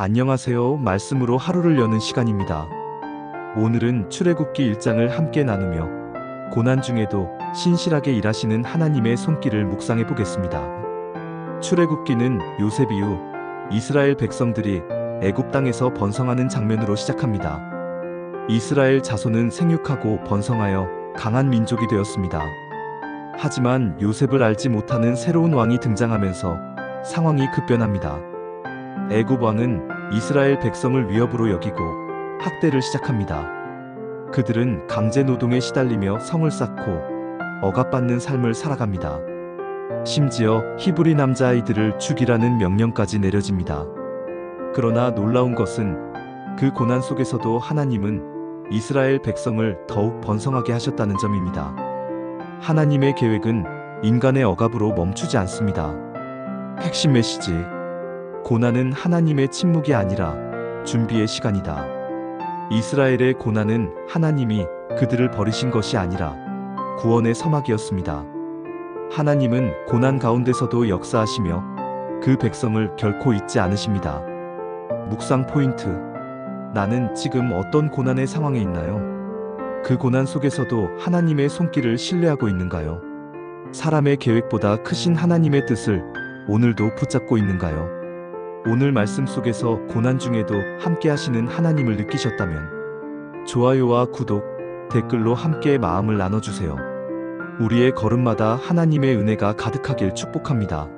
안녕하세요. 말씀으로 하루를 여는 시간입니다. 오늘은 출애굽기 1장을 함께 나누며 고난 중에도 신실하게 일하시는 하나님의 손길을 묵상해 보겠습니다. 출애굽기는 요셉 이후 이스라엘 백성들이 애굽 땅에서 번성하는 장면으로 시작합니다. 이스라엘 자손은 생육하고 번성하여 강한 민족이 되었습니다. 하지만 요셉을 알지 못하는 새로운 왕이 등장하면서 상황이 급변합니다. 애굽 왕은 이스라엘 백성을 위협으로 여기고 학대를 시작합니다. 그들은 강제 노동에 시달리며 성을 쌓고 억압받는 삶을 살아갑니다. 심지어 히브리 남자아이들을 죽이라는 명령까지 내려집니다. 그러나 놀라운 것은 그 고난 속에서도 하나님은 이스라엘 백성을 더욱 번성하게 하셨다는 점입니다. 하나님의 계획은 인간의 억압으로 멈추지 않습니다. 핵심 메시지. 고난은 하나님의 침묵이 아니라 준비의 시간이다. 이스라엘의 고난은 하나님이 그들을 버리신 것이 아니라 구원의 서막이었습니다. 하나님은 고난 가운데서도 역사하시며 그 백성을 결코 잊지 않으십니다. 묵상 포인트. 나는 지금 어떤 고난의 상황에 있나요? 그 고난 속에서도 하나님의 손길을 신뢰하고 있는가요? 사람의 계획보다 크신 하나님의 뜻을 오늘도 붙잡고 있는가요? 오늘 말씀 속에서 고난 중에도 함께 하시는 하나님을 느끼셨다면 좋아요와 구독, 댓글로 함께 마음을 나눠주세요. 우리의 걸음마다 하나님의 은혜가 가득하길 축복합니다.